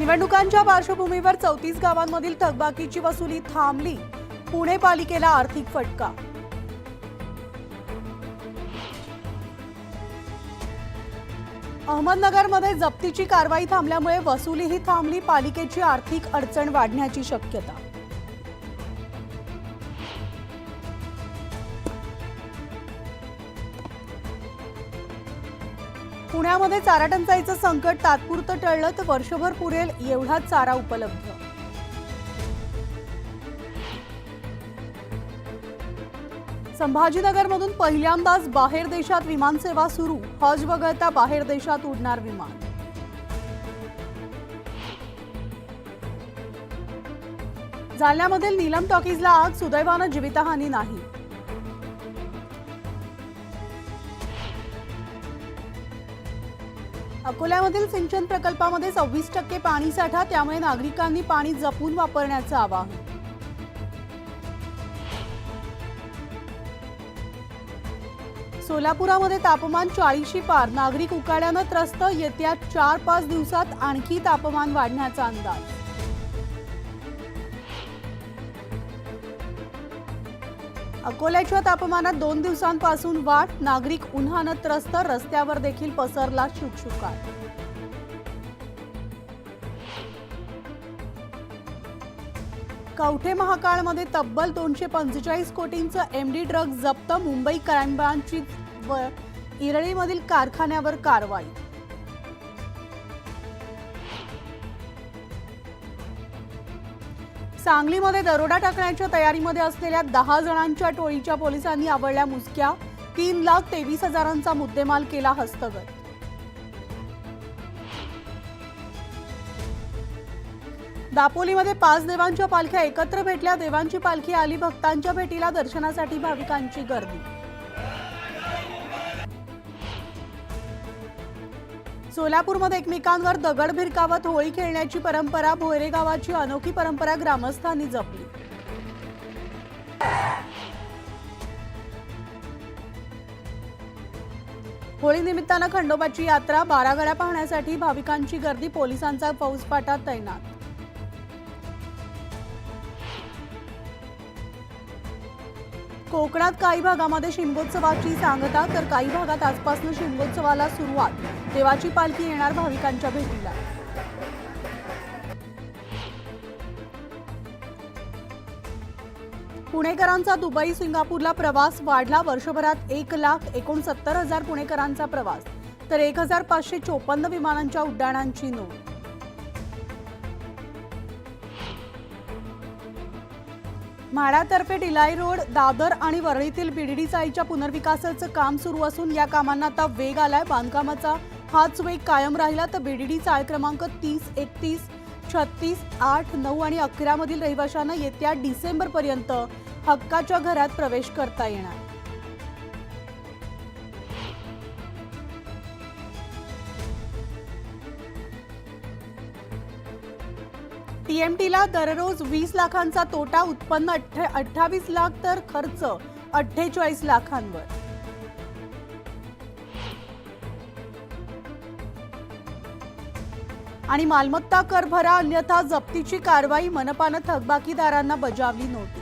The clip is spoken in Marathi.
निवडणुकांच्या पार्श्वभूमीवर चौतीस गावांमधील थकबाकीची वसुली थांबली. पुणे पालिकेला आर्थिक फटका. अहमदनगरमध्ये जप्तीची कारवाई थांबल्यामुळे वसुलीही थांबली. पालिकेची आर्थिक अडचण वाढण्याची शक्यता. पुण्यामध्ये चारा टंचाईचं संकट तात्पुरतं टळलं तर वर्षभर पुरेल एवढा चारा उपलब्ध. संभाजीनगरमधून पहिल्यांदाच बाहेर देशात विमानसेवा सुरू. हज वगळता बाहेर देशात उडणार विमान. जालन्यामधील नीलम टॉकीजला आग सुदैवानं जीवितहानी नाही. अकोल्यामधील सिंचन प्रकल्पामध्ये सव्वीस टक्के पाणी साठा त्यामुळे नागरिकांनी पाणी जपून वापरण्याचं आवाहन. सोलापुरामध्ये तापमान चाळीशी पार नागरिक उकाड्यानं त्रस्त येत्या चार पाच दिवसात आणखी तापमान वाढण्याचा अंदाज. अकोल्याच्या तापमानात दोन दिवसांपासून वाढ नागरिक उन्हानं त्रस्त रस्त्यावर देखील पसरला शुकशुकाट. कवठे महाकाळमध्ये तब्बल दोनशे पंचेचाळीस कोटींचं एमडी ड्रग्ज जप्त मुंबई क्राईम ब्रांचची व इरळीमधील कारखान्यावर कारवाई. सांगलीमध्ये दरोडा टाकण्याच्या तयारीमध्ये असलेल्या दहा जणांच्या टोळीच्या पोलिसांनी आवडल्या मुसक्या. तीन लाख तेवीस हजारांचा मुद्देमाल केला हस्तगत. दापोलीमध्ये पाच देवांच्या पालख्या एकत्र भेटल्या. देवांची पालखी आली. भक्तांच्या भेटीला दर्शनासाठी भाविकांची गर्दी. सोलापूरमध्ये एकमेकांवर दगड भिरकावत होळी खेळण्याची परंपरा भोयरे गावाची अनोखी परंपरा ग्रामस्थांनी जपली. होळी निमित्तानं खंडोबाची यात्रा बारागड्या पाहण्यासाठी भाविकांची गर्दी पोलिसांचा फौजपाटात तैनात. कोकणात काही भागामध्ये शिमगोत्सवाची सांगता तर काही भागात आजपासून शिमगोत्सवाला सुरुवात. देवाची पालखी येणार भाविकांच्या भेटीला. पुणेकरांचा दुबई सिंगापूरला प्रवास वाढला. वर्षभरात एक लाख एकोणसत्तर हजार पुणेकरांचा प्रवास तर एक हजार पाचशे चोपन्न विमानांच्या उड्डाणांची नोंद. म्हाडातर्फे डिलाई रोड दादर आणि वरळीतील बीडीडी चाळीच्या पुनर्विकासाचं काम सुरू असून या कामांना आता वेग आलाय. बांधकामाचा हाच वेग कायम राहिला तर बीडीडी चाळ क्रमांक तीस एकतीस छत्तीस आठ नऊ आणि अकरा मधील रहिवाशांना येत्या डिसेंबर पर्यंत हक्काच्या घरात प्रवेश करता येणार. टीएमटीला दररोज वीस लाखांचा तोटा उत्पन्न अठ्ठावीस लाख तर खर्च अठ्ठेचाळीस लाखांवर. आणि मालमत्ता कर भरा अन्यथा जप्तीची कारवाई मनपानं थकबाकीदारांना बजावली नव्हती.